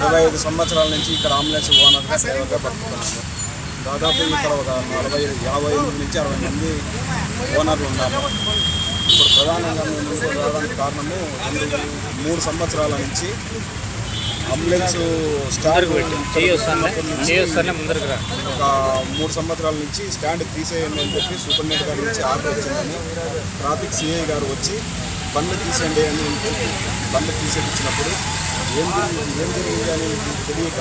ఇరవై ఐదు సంవత్సరాల నుంచి ఇక్కడ అంబులెన్స్ ఓనర్గా సేవగా బతుకుతున్నాము. దాదాపు ఇక్కడ ఒక నలభై యాభై ఎనిమిది నుంచి అరవై మంది ఓనర్లు ఉన్నారు. ఇప్పుడు ప్రధానంగా మేము ముందుకు రావడానికి కారణము రెండు మూడు సంవత్సరాల నుంచి అంబులెన్స్ రా. ఒక మూడు సంవత్సరాల నుంచి స్టాండ్ తీసేయండి అని చెప్పి సూపరింటెండెంట్ గారి నుంచి ఆర్డర్ వచ్చిందని ట్రాఫిక్ సిఐ గారు వచ్చి బండ్లు తీసేయండి అని చెప్పి బండ్లు తీసేపించినప్పుడు ఏం జరిగింది? ఏం జరిగింది అని తెలియక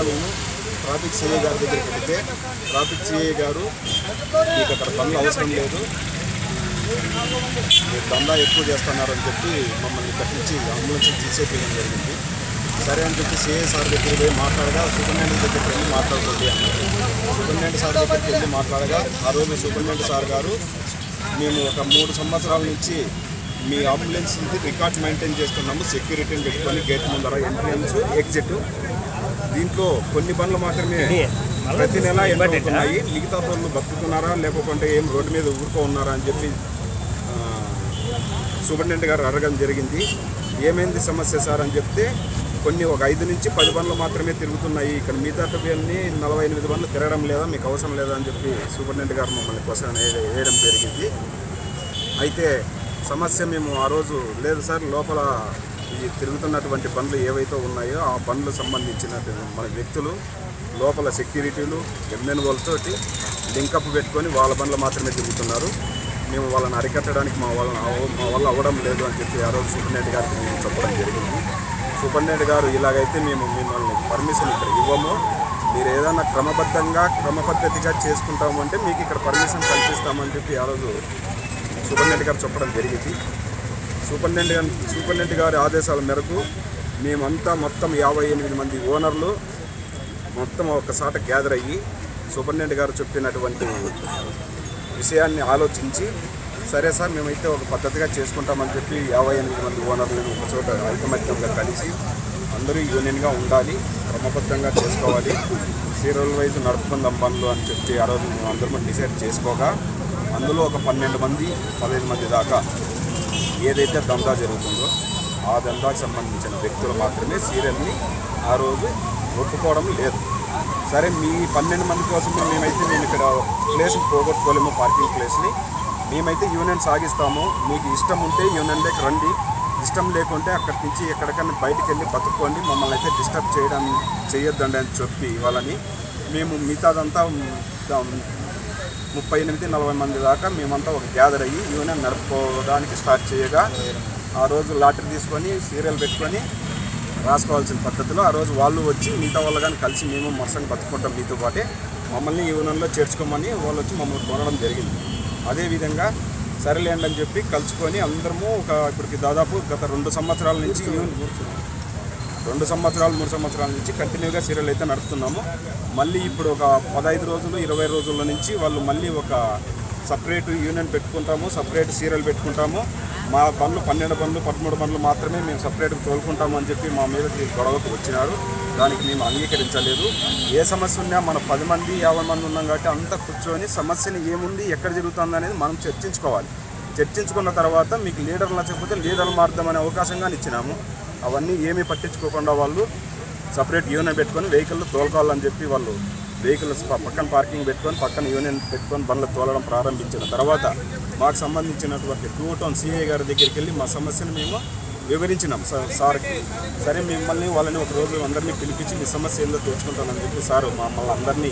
ట్రాఫిక్ సిఐ గారి దగ్గరికి పెడితే ట్రాఫిక్ సిఐ గారు మీకు అక్కడ పనులు అవసరం లేదు. మీరు దందా ఎక్కువ చేస్తున్నారని చెప్పి మమ్మల్ని ఇక్కడి నుంచి అంబులెన్స్ తీసేయడం జరిగింది. సరే అని చెప్పి సిఐ సార్ దగ్గరికి పోయి మాట్లాడగా సూపరింటెండెంట్ దగ్గరికి వెళ్ళి మాట్లాడుకోండి అన్నారు. సూపరింటెండెంట్ సార్ దగ్గరికి వెళ్ళి మాట్లాడగా ఆ రోజు సూపరింటెండెంట్ సార్ గారు మేము ఒక మూడు సంవత్సరాల నుంచి మీ అంబులెన్స్ రికార్డ్ మెయింటైన్ చేస్తున్నాము. సెక్యూరిటీని పెట్టుకొని గేట్ ముందర ఎంట్రన్స్ ఎగ్జిట్. దీంట్లో కొన్ని బండ్లు మాత్రమే ప్రతి నెల ఎంటర్ అవుతున్నాయి మిగతా పనులు బతుకుతున్నారా? లేకపోతే ఏం రోడ్డు మీద ఊరుకో ఉన్నారా అని చెప్పి సూపరింటెండెంట్ గారు అడగడం జరిగింది. ఏమైంది సమస్య సార్ అని చెప్తే కొన్ని ఒక ఐదు నుంచి పది బండ్లు మాత్రమే తిరుగుతున్నాయి. ఇక్కడ మిగతా అన్ని నలభై ఎనిమిది బండ్లు తిరగడం లేదా మీకు అవసరం లేదా అని చెప్పి సూపరింటెండెంట్ గారు మమ్మల్ని వే- వేయడం జరిగింది. అయితే సమస్య మేము ఆ రోజు లేదు సార్. లోపల ఈ తిరుగుతున్నటువంటి బండ్లు ఏవైతే ఉన్నాయో ఆ బండ్లు సంబంధించిన మన వ్యక్తులు లోపల సెక్యూరిటీలు ఎంఎన్ఓలతోటి లింకప్ పెట్టుకొని వాళ్ళ బండ్లు మాత్రమే తిరుగుతున్నారు. మేము వాళ్ళని అరికట్టడానికి మా వాళ్ళ మా వల్ల అవ్వడం లేదు అని చెప్పి ఆ రోజు సూపరింటెండెంట్ గారికి మేము చెప్పడం జరిగింది. సూపరింటెండెంట్ గారు ఇలాగైతే మేము మిమ్మల్ని పర్మిషన్ ఇక్కడ ఇవ్వము. మీరు ఏదైనా క్రమబద్ధంగా క్రమపద్ధతిగా చేసుకుంటాము అంటే మీకు ఇక్కడ పర్మిషన్ కల్పిస్తామని చెప్పి ఆ రోజు సూపరింటెండెంట్ గారు చెప్పడం జరిగింది. సూపరింటెండెంట్ గారి సూపరింటెండెంట్ గారి ఆదేశాల మేరకు మేమంతా మొత్తం యాభై ఎనిమిది మంది ఓనర్లు మొత్తం ఒకసాట గ్యాదర్ అయ్యి సూపరింటెండెంట్ గారు చెప్పినటువంటి విషయాన్ని ఆలోచించి సరే సార్ మేమైతే ఒక పద్ధతిగా చేసుకుంటామని చెప్పి యాభై ఎనిమిది మంది ఓనర్లను ఒక చోట ఐకమత్యంగా కలిసి అందరూ యూనియన్గా ఉండాలి క్రమబద్ధంగా చేసుకోవాలి సీరియల్ వైజ్ నడుపుకుందాం పనులు అని చెప్పి ఆ రోజు మేము అందరం డిసైడ్ చేసుకోగా అందులో ఒక పన్నెండు మంది పదిహేను మంది దాకా ఏదైతే దందా జరుగుతుందో ఆ దందాకు సంబంధించిన వ్యక్తులు మాత్రమే సీరియల్ని ఆ రోజు ఒప్పుకోవడం లేదు. సరే మీ పన్నెండు మంది కోసం మేమైతే మేము ఇక్కడ ప్లేస్ పోగొట్టుకోలేము పార్కింగ్ ప్లేస్ని మేమైతే యూనియన్ సాగిస్తాము. మీకు ఇష్టం ఉంటే యూనియన్లోకి రండి. ఇష్టం లేకుంటే అక్కడి నుంచి ఎక్కడికైనా బయటకు వెళ్ళి బతుక్కోండి. మమ్మల్ని అయితే డిస్టర్బ్ చేయడం చేయొద్దండి అని చెప్పి వాళ్ళని మేము మిగతాదంతా ముప్పై ఎనిమిది నలభై మంది దాకా మేమంతా ఒక గ్యాదర్ అయ్యి యూనియన్ నడుపుకోవడానికి స్టార్ట్ చేయగా ఆ రోజు లాటరీ తీసుకొని సీరియల్ పెట్టుకొని రాసుకోవాల్సిన పద్ధతిలో ఆ రోజు వాళ్ళు వచ్చి మిగతా వాళ్ళు కానీ కలిసి మేము మత్సంగా బతుకుంటాం మీతో పాటే. మమ్మల్ని యూనియన్లో చేర్చుకోమని వాళ్ళు వచ్చి మమ్మల్ని కొనడం జరిగింది. అదేవిధంగా సరేలేండి అని చెప్పి కలుసుకొని అందరము ఒక ఇప్పటికి దాదాపు గత రెండు సంవత్సరాల నుంచి యూన్ రెండు సంవత్సరాలు మూడు సంవత్సరాల నుంచి కంటిన్యూగా సీరియల్ అయితే నడుపుతున్నాము. మళ్ళీ ఇప్పుడు ఒక పదహైదు రోజులు ఇరవై రోజుల నుంచి వాళ్ళు మళ్ళీ ఒక సపరేట్ యూనియన్ పెట్టుకుంటాము సపరేట్ సీరియల్ పెట్టుకుంటాము. మా పనులు పన్నెండు పనులు పదమూడు పనులు మాత్రమే మేము సపరేట్గా తోలుకుంటాము అని చెప్పి మా మీద గొడవకు వచ్చినారు. దానికి మేము అంగీకరించలేదు. ఏ సమస్య ఉన్నా మన పది మంది యాభై మంది ఉన్నాం కాబట్టి అంతా కూర్చొని సమస్యని ఏముంది ఎక్కడ జరుగుతుంది అనేది మనం చర్చించుకోవాలి. చర్చించుకున్న తర్వాత మీకు లీడర్లు నచ్చకపోతే లీడర్లు మార్దామనే అవకాశంగా ఇచ్చినాము. అవన్నీ ఏమీ పట్టించుకోకుండా వాళ్ళు సపరేట్ యూనియన్ పెట్టుకొని వెహికల్ తోలుకోవాలని చెప్పి వాళ్ళు వెహికల్స్ పక్కన పార్కింగ్ పెట్టుకొని పక్కన యూనియన్ పెట్టుకొని బండ్లు తోలడం ప్రారంభించిన తర్వాత మాకు సంబంధించినటువంటి టూ టౌన్ సిఐ గారి దగ్గరికి వెళ్ళి మా సమస్యను మేము వివరించినాం. సార్ సార్కి. సరే మిమ్మల్ని వాళ్ళని ఒక రోజు అందరినీ పిలిపించి మీ సమస్య ఏందో తెలుసుకుంటానని చెప్పి సార్ మమ్మల్ని అందరినీ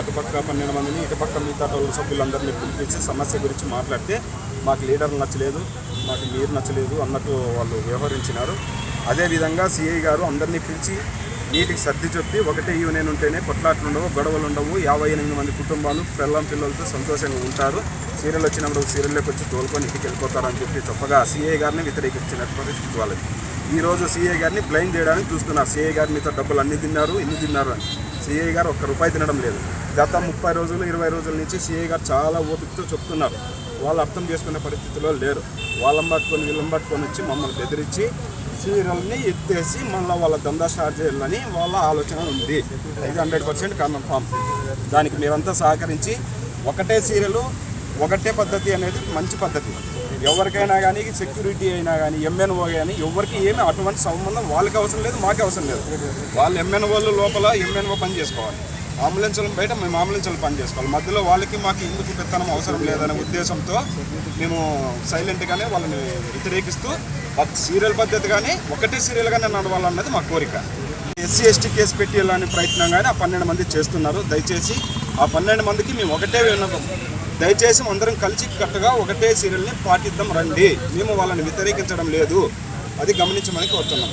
అటుపక్క పన్నెండు మందిని ఇటుపక్క మిగతా టోల్ సభ్యులందరినీ పిలిపించి సమస్య గురించి మాట్లాడితే మాకు లీడర్ నచ్చలేదు మాకు మీరు నచ్చలేదు అన్నట్టు వాళ్ళు వ్యవహరించినారు. అదేవిధంగా సిఐ గారు అందరినీ పిలిచి నీటికి సర్ది చెప్పి ఒకటే యూనియన్ ఉంటేనే కొట్లాట్లు ఉండవు గొడవలు ఉండవు. యాభై ఎనిమిది మంది కుటుంబాలు పిల్లం పిల్లలతో సంతోషంగా ఉంటారు. సీరియల్ వచ్చినప్పుడు సీరియల్లోకి వచ్చి తోలుకొని ఇంటికి వెళ్ళిపోతారని చెప్పి చెప్పగా సిఐ గారిని వ్యతిరేకించినట్టు పరిస్థితి వాళ్ళది. ఈ రోజు సిఐ గారిని బ్లైండ్ చేయడానికి చూస్తున్నారు. సిఐ గారి మీతో డబ్బులు అన్ని తిన్నారు ఇన్ని తిన్నారు అని. సిఐ గారు ఒక్క రూపాయి తినడం లేదు. గత ముప్పై రోజులు ఇరవై రోజుల నుంచి సిఐ గారు చాలా ఓపికతో చెప్తున్నారు. వాళ్ళు అర్థం చేసుకునే పరిస్థితిలో లేరు. వాళ్ళని పట్టుకొని వీళ్ళని పట్టుకొని వచ్చి మమ్మల్ని బెదిరించి చీరల్ని ఎత్తేసి మళ్ళీ వాళ్ళ దందా స్టార్ట్ చేయాలని వాళ్ళ ఆలోచన ఉంది. ఇది హండ్రెడ్ పర్సెంట్ కన్ఫామ్. దానికి మీరంతా సహకరించి ఒకటే సీరియలు ఒకటే పద్ధతి అనేది మంచి పద్ధతి. ఎవరికైనా కానీ సెక్యూరిటీ అయినా కానీ ఎంఎన్ఓ కానీ ఎవరికి ఏమి అటువంటి సంబంధం వాళ్ళకి అవసరం లేదు మాకే అవసరం లేదు. వాళ్ళు ఎంఎన్ఓలు లోపల ఎంఎన్ఓ పని చేసుకోవాలి. అంబులెన్స్లు బయట మేము అంబులెన్స్లు పని చేసుకోవాలి. మధ్యలో వాళ్ళకి మాకు ఎందుకు పెత్తనం అవసరం లేదనే ఉద్దేశంతో మేము సైలెంట్గానే వాళ్ళని వ్యతిరేకిస్తూ సీరియల్ పద్ధతిగానే ఒకటే సీరియల్గానే నడవాలన్నది మా కోరిక. ఎస్సీ ఎస్టీ కేసు పెట్టి వెళ్ళాలని ప్రయత్నం కానీ ఆ పన్నెండు మంది చేస్తున్నారు. దయచేసి ఆ పన్నెండు మందికి మేము ఒకటే విన్నపం. దయచేసి అందరం కలిసి కట్టుగా ఒకటే సీరియల్ని పాటిద్దాం రండి. మేము వాళ్ళని వ్యతిరేకించడం లేదు. అది గమనించమని కోరుతున్నాం.